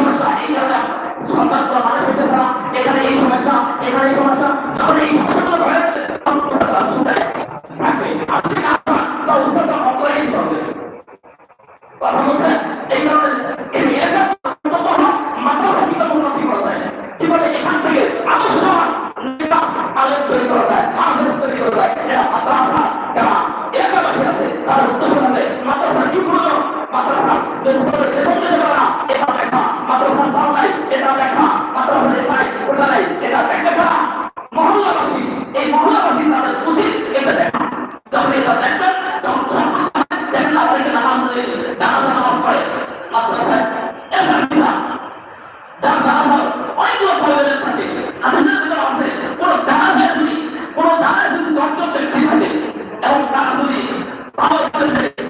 সমস্যা, এই কারণে সন্তানগুলো মানুষ হইতেছে না, এখানে এই সমস্যা, এখানে এই সমস্যা, যখন এই সমস্যাগুলো Okay.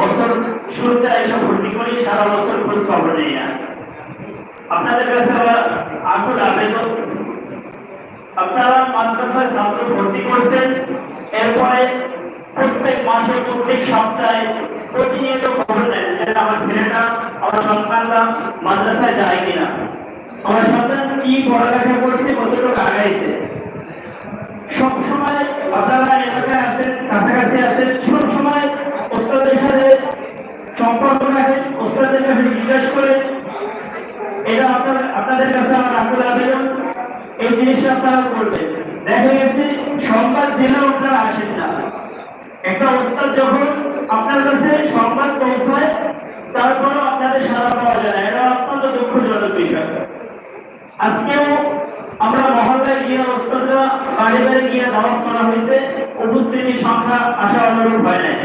বছর শুরুতে এসে ভর্তি করি, সারা বছর খোঁজ খবর নেই না আপনাদের কাছে আবেদন। আপনারা মাদ্রাসায় ছাত্র ভর্তি করছেন, এরপরে প্রত্যেক মাসে, প্রত্যেক সপ্তাহে প্রতিনিয়ত খবর নেন আমার ছেলেটা, আমার মাদ্রাসায় যায় কিনা। আমার সন্তান কি পড়ালেখা করছে, কতটুকু আগাইছে। সব সময় আপনারা এলাকায় আছেন কাছাকাছি আছেন সব সময় ওস্তাদের সাথে সম্পর্ক রাখেন ওস্তাদের জিজ্ঞেস করে এটা আপনার, আপনাদের কাছে আমার আকুল আবেদন। এই জিনিসটা আপনারা করবেন। দেখা গেছে, সংবাদ দিলেও আপনারা আসেন না। একটা ওস্তাদ যখন আপনার কাছে সংবাদ পৌঁছায়, তারপরেও আপনাদের সারা পাওয়া যায় না। এটা অত্যন্ত দুঃখজনক বিষয়। আজকেও আমরা মহল্লায় গিয়ে ওস্তাদরা বাড়ি বাড়ি গিয়ে দাওয়াত করা হয়েছে। উপস্থিতির সংখ্যা আশা অনুরূপ হয় নাই।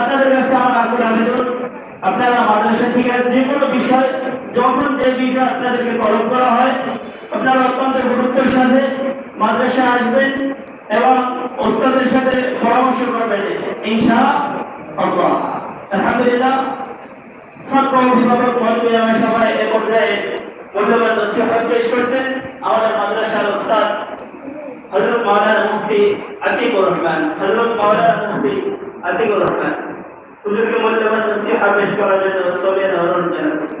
আপনাদের কাছে আমার আকুল আবেদন। আপনারা মাদ্রাসা থেকে যে কোনো বিষয় যখন যে বিষয় আপনাদেরকে তলব করা হয়, আপনারা অত্যন্ত গুরুত্বের সাথে মাদ্রাসা আসবেন এবং ওস্তাদের সাথে পরামর্শ করবেন। ইনশা আল্লাহ। আলহামদুলিল্লাহ, ছাত্র অভিভাবক আমার সবাই এ পর্যায়ে মূল্যবান নসিহত পেশ করছেন। আমাদের মাদ্রাসার ওস্তাদ হযরত মাওলানা মুফতি আতিকুর রহমান, হযরত মাওলানা মুফতি আতিকুর রহমান। হুজুরকে মূল্যবান নসিহত পেশ করার জন্য সবিয়ান অনুরোধ জানাচ্ছি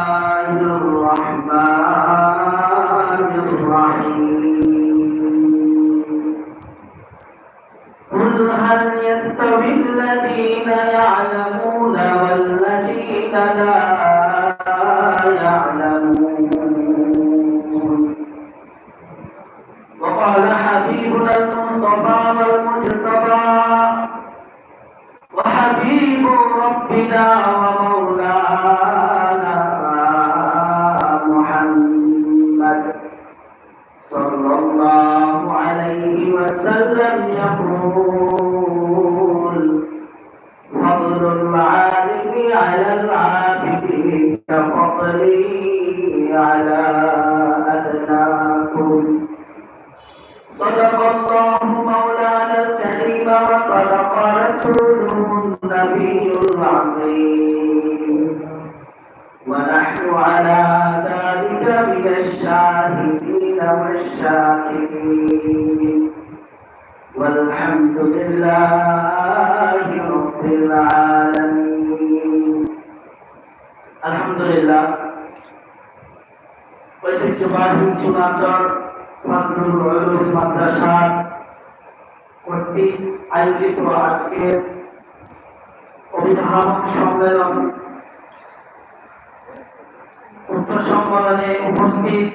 رسوله النبي العظيم ونحن على ذلك من الشاهدين والشاكرين والحمد لله رب العالمين الحمد لله ঐতিহ্যবাহী চুনাচর ফজলুল উলুম মাদ্রাসা কর্তৃক আয়োজিত আজকের অভিভাবক সম্মেলন উক্ত সম্মেলনে উপস্থিত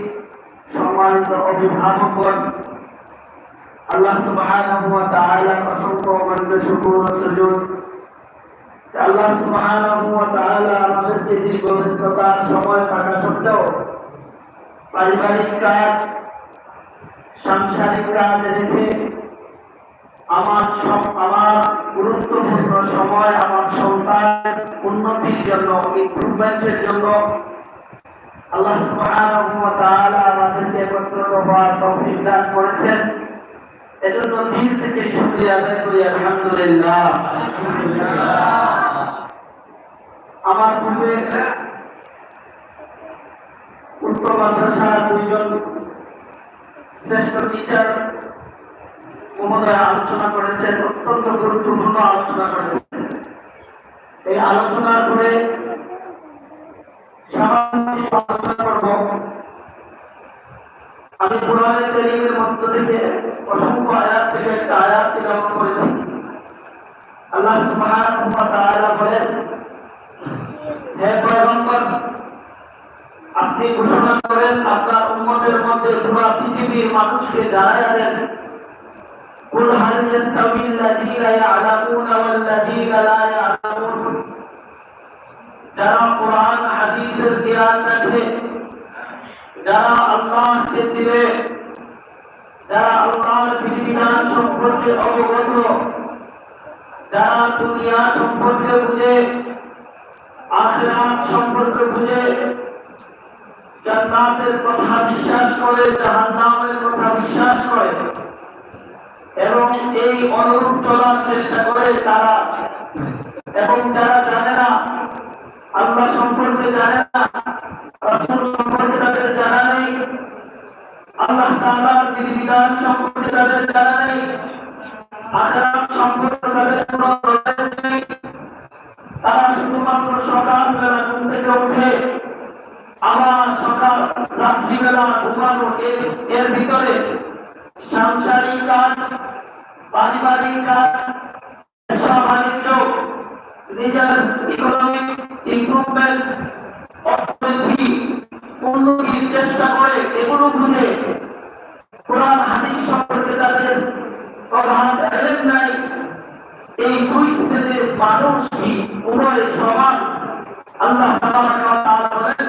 সম্মানিত অভিভাবকগণ, আল্লাহ সুবহানাহু অসংখ্য অগণিত শুকর ও আল্লাহ সুবহানাহু আমাদেরকে দীর্ঘ সময় থাকা সত্ত্বেও পারিবারিক কাজ, সাংসারিক কাজ রেখে আমার সব- আমার গুরুত্বপূর্ণ সময়, আমার সন্তানের উন্নতির জন্য ইমপ্রুভমেন্টের জন্য আল্লাহ সুবহানাহু ওয়া তাআলা আমাদেরকে হওয়ার তৌফিক দান করেছেন। এজন্য দিল থেকে শুকরিয়া আদায় করি, আলহামদুলিল্লাহ। আমার পূর্বে উত্তর মাদ্রাসা দুইজন শ্রেষ্ঠ টিচার মহোদয় আলোচনা করেছেন, অত্যন্ত গুরুত্বপূর্ণ আলোচনা করেছেন। এই আলোচনার পরে আমি মধ্য থেকে অসংখ্য আয়াত থেকে একটা আয়াত করেছি। আল্লাহ বলেন আপনি ঘোষণা করেন, আপনার উম্মতের মধ্যে পুরো পৃথিবীর মানুষকে জানাইয়া দেন। قل هل يستوي الذين يعلمون والذين لا يعلمون যারা কোরআন হাদিসের জ্ঞান রাখে যারা আল্লাহকে চিনে যারা আল্লাহর বিধিবিধান সম্পর্কে অবগত যারা দুনিয়া সম্পর্কে বুঝে আখিরাত সম্পর্কে বুঝে জান্নাতের কথা বিশ্বাস করে জাহান্নামের কথা বিশ্বাস করে এবং এই অনুরূপ চলার চেষ্টা করে তারা, এবং যারা জানে না, আল্লাহ সম্পর্কে জানে না, রাসূল সম্পর্কে তাদের জানা নেই, আল্লাহ তাআলার বিধিবিধান সম্পর্কে তাদের জানা নেই তারা সাংসারিক কাজ পারিবারিক কাজ ব্যবসা বাণিজ্য, নিজের ইকোনমিক ইমপ্রুভমেন্ট অর্থনীতি, উন্নতির চেষ্টা করে এগুলো বুঝে কোরআন, হাদিস সম্পর্কে তাদের অভাব এলেন নাই। এই দুই শ্রেণির মানুষ কি উভয় সমান। আল্লাহ বলেন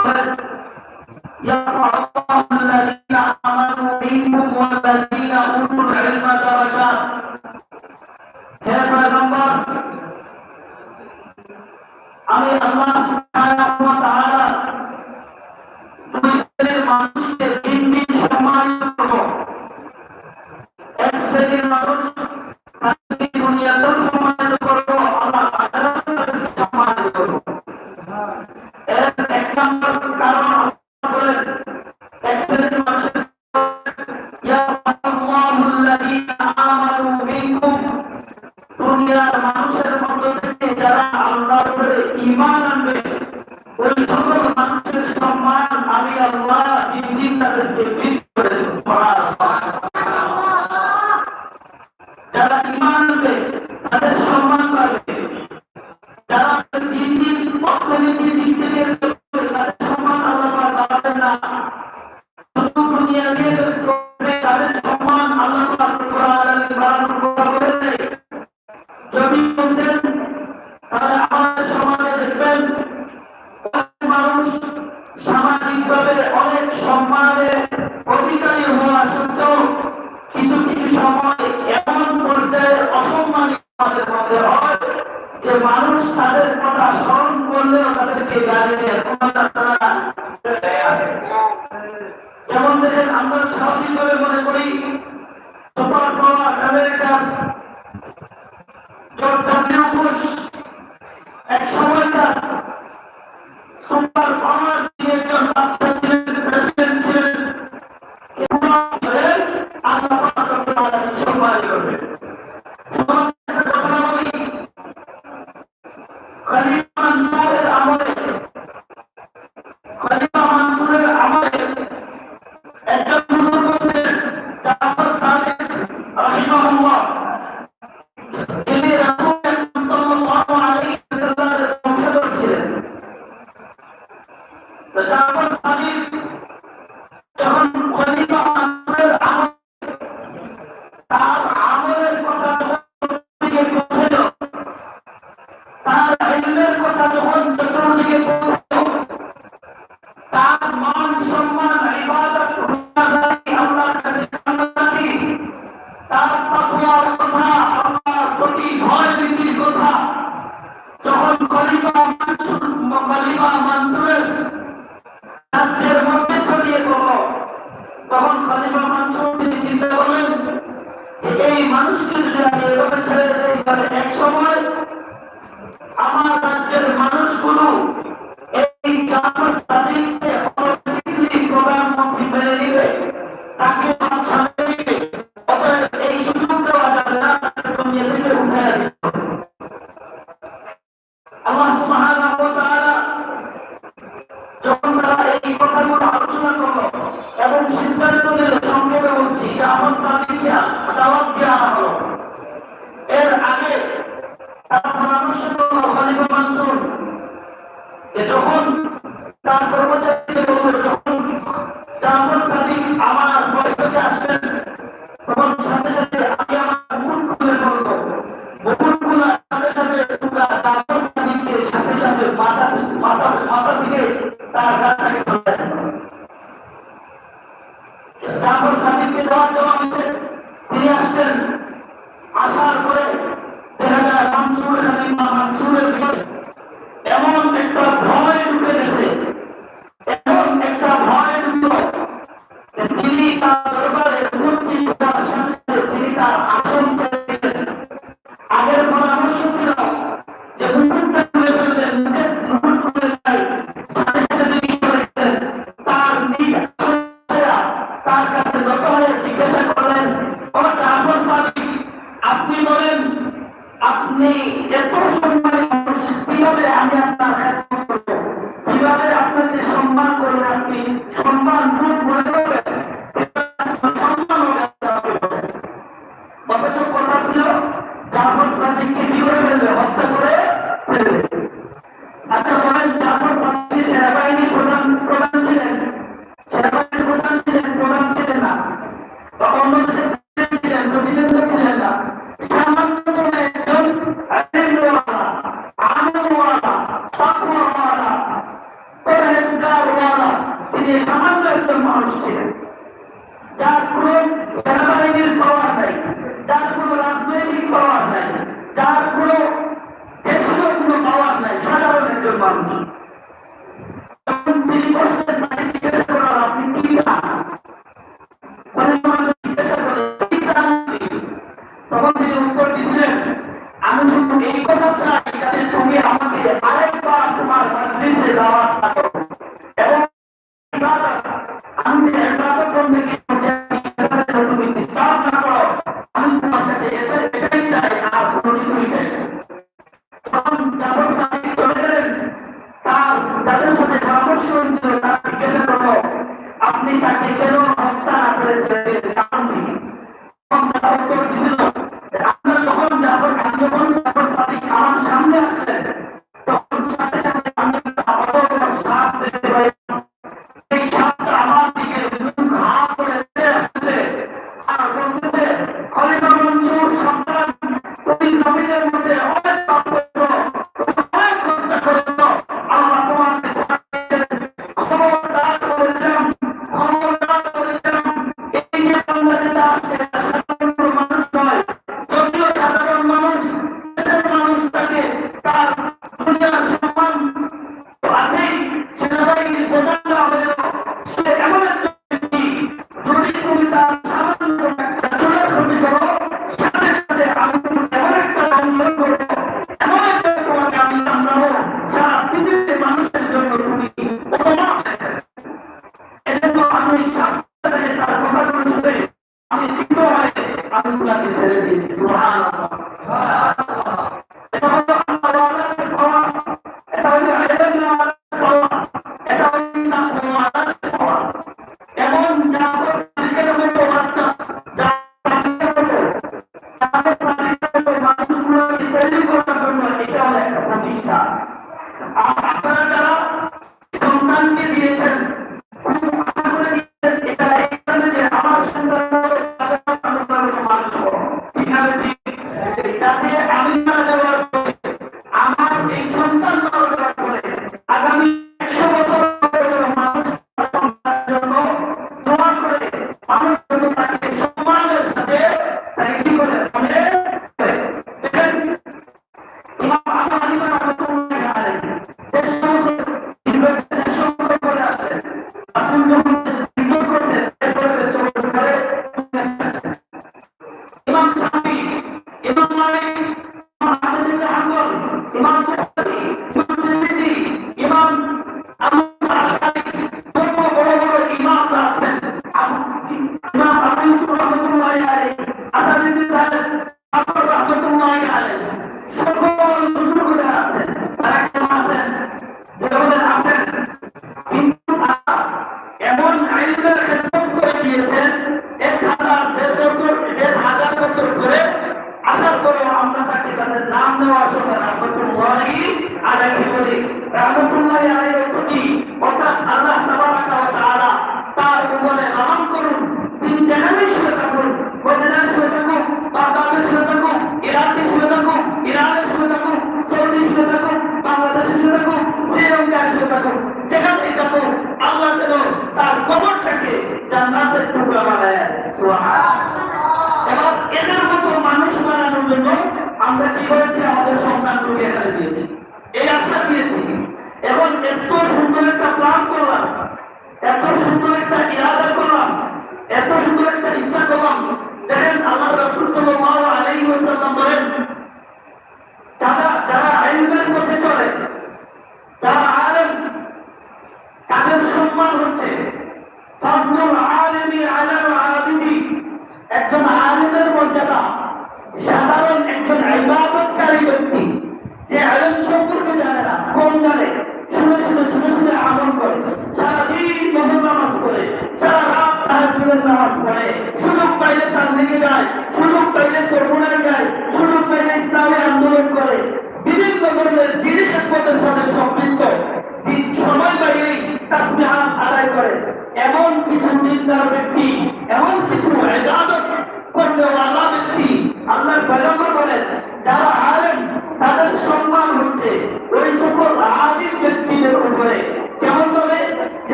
তারা Allah'ın Allah'ın Allah'ın Allah'ın মানসুরের রাজ্যের মধ্যে ছড়িয়ে পড়ল। তখন খলিফা মানসুর তিনি চিন্তা করলেন যে এই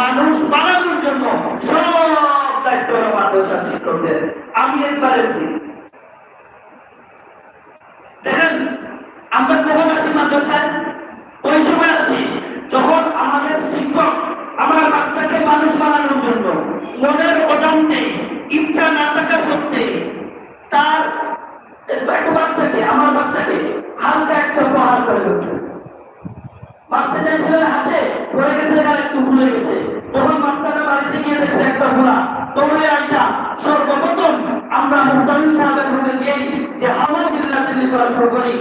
মানুষ বানানোর জন্য সব দায়িত্ব মাদ্রাসা শিক্ষকদের। আমি একবার দেখেন, আমরা কখন আসি মাদ্রাসায়? ওই সময় আসি, যখন আমাদের শিক্ষক আমার বাচ্চাকে মানুষ বানানোর জন্য মনের অজান্তে, ইচ্ছা না থাকা সত্ত্বে তার একটা বাচ্চাকে, আমার বাচ্চাকে হালকা একটা প্রহার করে গেছে মারতে চাইছিলেন হাতে, পড়ে গেছে আর একটু ফুলে গেছে। যখন বাচ্চাটা বাড়িতে গিয়ে দেখছে একটা ফোলা দৌড়ে আইসা সর্বপ্রথম আমরা মুহতামিম সাহেবের রুমে গিয়েই যে হাওয়া চিল্লা চিল্লি করা শুরু করি।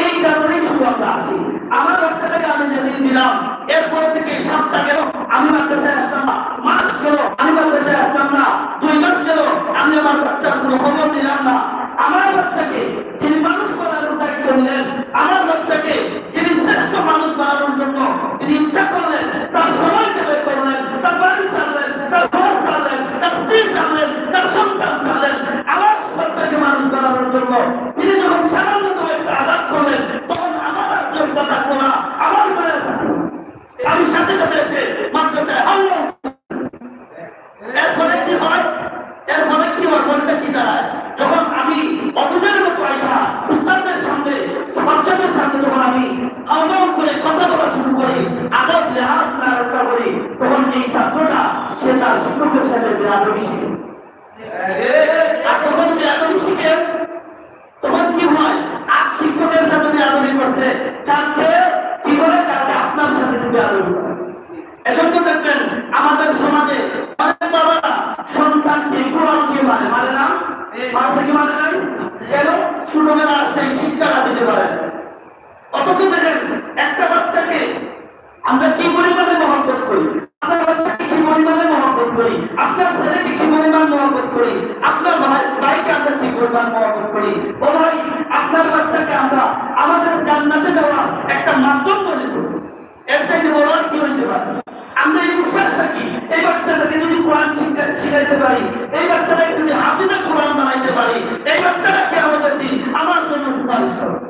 এই কারণেই শুধু আমরা আসি। আমার বাচ্চাটাকে আমি যেদিন দিলাম, এরপরে থেকে সপ্তাহ গেল। আমি মাদ্রাসায় আসতাম না। মাস গেল, আমি মাদ্রাসায় আসতাম না। দুই মাস গেল, আমি আমার বাচ্চার কোনো খবর দিলাম না। আমার বাচ্চাকে যিনি মানুষ বানানোর দায়িত্ব নিলেন আমার বাচ্চাকে যিনি শ্রেষ্ঠ মানুষ বানানোর জন্য তিনি ইচ্ছা করলেন, তার সময়কে বের করলেন, তার বাড়ি ছাড়লেন, তার ঘর ছাড়লেন, তার স্ত্রী ছাড়লেন, তার সন্তান ছাড়লেন। আমার বাচ্চাকে মানুষ বানানোর জন্য তিনি যখন সামান্যতম একটা আঘাত করলেন, তখন আমার আর যোগ্যতা থাকব আমার মায়া থাকব আমি সাথে সাথে এসে মাদ্রাসায় এর ফলে কি হয়? এর ফলে কি হয়? ফলটা কি দাঁড়ায়? যখন আমি আহ্বান করে কথা বলা শুরু করি আদব লেহাজ না রক্ষা করি তখন এই ছাত্রটা সে তার শিক্ষকের সাথে বেআদবি শিখে। আর তখন বেআদবি শিখে? তখন কি হয়? আজ শিক্ষকের সাথে বেআদবি করছে কালকে কি করে কালকে আপনার সাথে বেআদবি করে। এজন্য দেখবেন আমাদের সমাজে অনেক বাবারা সন্তানকে কোরআন দিয়ে মারে মারে না? মারছে কি মারে নাই? কেন? ছোটবেলা সেই শিক্ষাটা দিতে পারে। অথচ দেখেন, একটা বাচ্চাকে আমরা কি পরিমাণে মহব্বত করি? আপনার বাচ্চাকে কি পরিমাণে মহব্বত করি? আপনার ছেলেকে কি পরিমাণ মহব্বত করি? আপনার ভাই ভাইকে আমরা কি পরিমাণ মহব্বত করি? ও ভাই, আপনার বাচ্চাকে আমরা আমাদের জান্নাতে যাওয়ার একটা মাধ্যম মনে করি। এর চাইতে বড় আর কি হইতে পারে আমরা এই বিশ্বাস রাখি, এই বাচ্চাটাকে যদি কোরআন শিখা- শিখাইতে পারি, এই বাচ্চাটাকে যদি হাফিজা কোরআন বানাইতে পারি, এই বাচ্চাটাকে আমাদের দিন আমার জন্য সুপারিশ করো।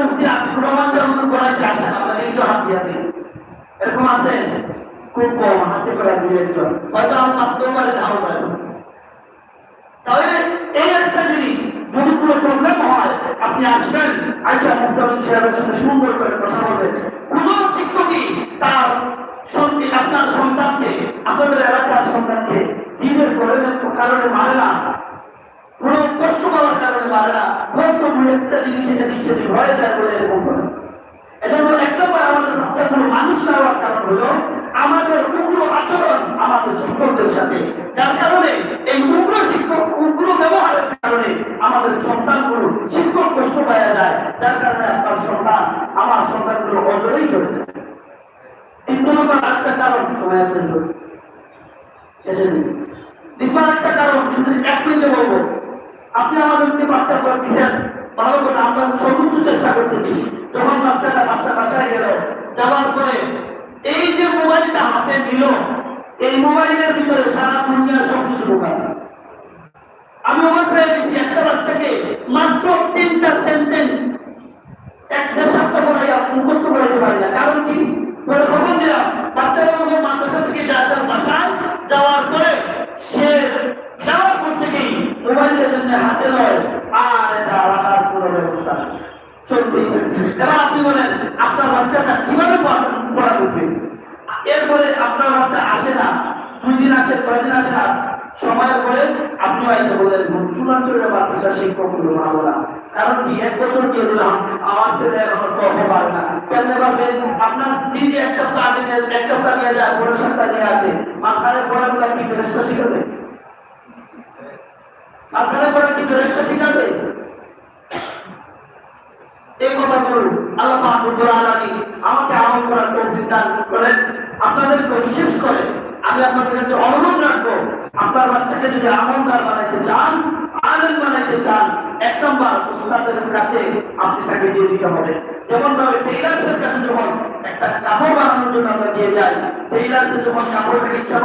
মুফতি আতিকুর রহমান সাহেব করাইছে করে দুই একজন। হয়তো আমি বাস্তব পারে নাও পারে। তাহলে এই একটা জিনিস, যদি কোনো প্রবলেম হয়, আপনি আসবেন। আইসা মুক্তামিন সাহেবের সাথে সুন্দর করে কথা বলবেন। কোন শিক্ষকই তার সত্যি আপনার সন্তানকে, আপনাদের এলাকার সন্তানকে জিদের কারণে মারে না। কোন কষ্ট পাওয়ার কারণে মারে না। হয়তো কোনো একটা জিনিস সেদিক হয়ে যায় বলে এরকম করে। এজন্য এক নম্বর আমাদের বাচ্চাগুলো মানুষ না হওয়ার কারণ হলো, আমাদের উগ্র আচরণ আমাদের শিক্ষকদের সাথে। যার কারণে এই উগ্র শিক্ষক, উগ্র ব্যবহারের কারণে আমাদের সন্তানগুলো শিক্ষক কষ্ট পাওয়া যায়। যার কারণে আপনার সন্তান, আমার সন্তানগুলো অজরেই চলে যায়। দ্বিতীয় নম্বর একটা কারণ, সময় আসবেন শেষের দিকে। দ্বিতীয় একটা কারণ, শুধু এক মিনিটে বলব। আপনি আমাদেরকে বাচ্চা পর দিচ্ছেন ভালো কথা, আমরা সর্বোচ্চ চেষ্টা করতেছি। যখন বাচ্চাটা বাসা বাসায় গেল যাওয়ার পরে এই যে মোবাইলটা হাতে দিল এই মোবাইলের ভিতরে সারা দুনিয়ার সবকিছু ঢোকা আমি অবাক হয়ে গেছি একটা বাচ্চাকে মাত্র তিনটা সেন্টেন্স এক দেড় সপ্তাহ পরে মুখস্থ করাইতে পারি না। কারণ কি? পরে খবর দিলাম, বাচ্চাটা যখন মাদ্রাসা থেকে যায় তার বাসায়, যাওয়ার পরে সে যাওয়ার পর থেকেই মোবাইলের জন্য হাতে লয়, আর এটা রাখার পুরো ব্যবস্থা। বলেন, আপনার এরপরে আপনার বাচ্চা আসে না, দুই দিন আসে, ছয় দিন আসে না, সময়ের পরে আপনি হয়তো বলেন চূড়াঞ্চলের মাদ্রাসা শিক্ষক মানবো না। কারণ কি, এক বছর দিয়ে দিলাম আমার ছেলে এখন পড়তে পারে না। কেমনে পারবেন আপনার স্ত্রী যে এক সপ্তাহ আগে এক সপ্তাহ নিয়ে যায়, পরের সপ্তাহ নিয়ে আসে, মাথায় পড়াগুলা কি ফেরেস্তা শিখাবে মাথায় করা কি ফেরেস্তা শিখাবে এই কথা বলুন। আল্লাহ আমাকে আমল করার তৌফিক দান করেন। আপনাদেরকে বিশেষ করে আমি আপনাদের কাছে অনুরোধ রাখব, আপনার বাচ্চাকে যদি আমলদার বানাইতে চান, আলেম বানাইতে চান, এক নম্বর তাদের কাছে আপনি তাকে দিয়ে দিতে হবে। যেমন ভাবে টেইলার্সের কাছে যখন একটা কাপড় বানানোর জন্য আমরা দিয়ে যাই, টেইলার্সে যখন ইচ্ছা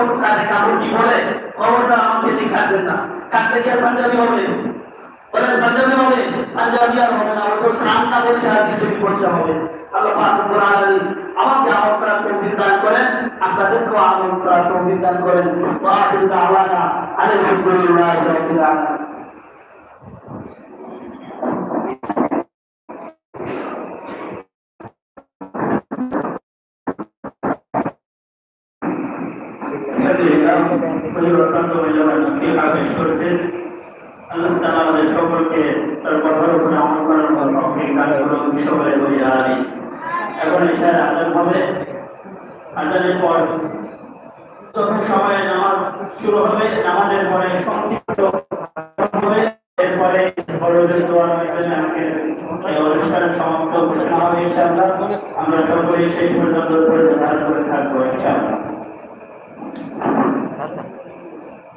কি বলে খবরদার আমাকে দিয়ে কাটবেন না। কাটতে পাঞ্জাবি হবে। পাঞ্জাবি হবে, পাঞ্জাবি আর হবে না আমাকে খান কাপড় করতে হবে। আল্লাহ পাক রব্বুল আমাকে আমল করার তৌফিক দান করেন আপনাদেরকেও আমল করার তৌফিক দান করেন। ওয়া আখিরু দাওয়ানা রাব্বিল আলামিন। আল্লাহ তাআলা আমাদের সকলকে তার কথার উপরে আমল করার তৌফিক দান করুন সকলে বলি আমিন এখন এশার আজান হবে আজানের পর যত সময়ে নামাজ শুরু হবে নামাজের পরে সংক্ষিপ্ত হবে এরপরে বড়দের দোয়া রাখবেন আমাকে এই অনুষ্ঠানের সমাপ্ত ঘোষণা হবে ইনশাআল্লাহ আমরা সকলেই সেই পর্যন্ত পরিচালনা করে থাকব ইনশাআল্লাহ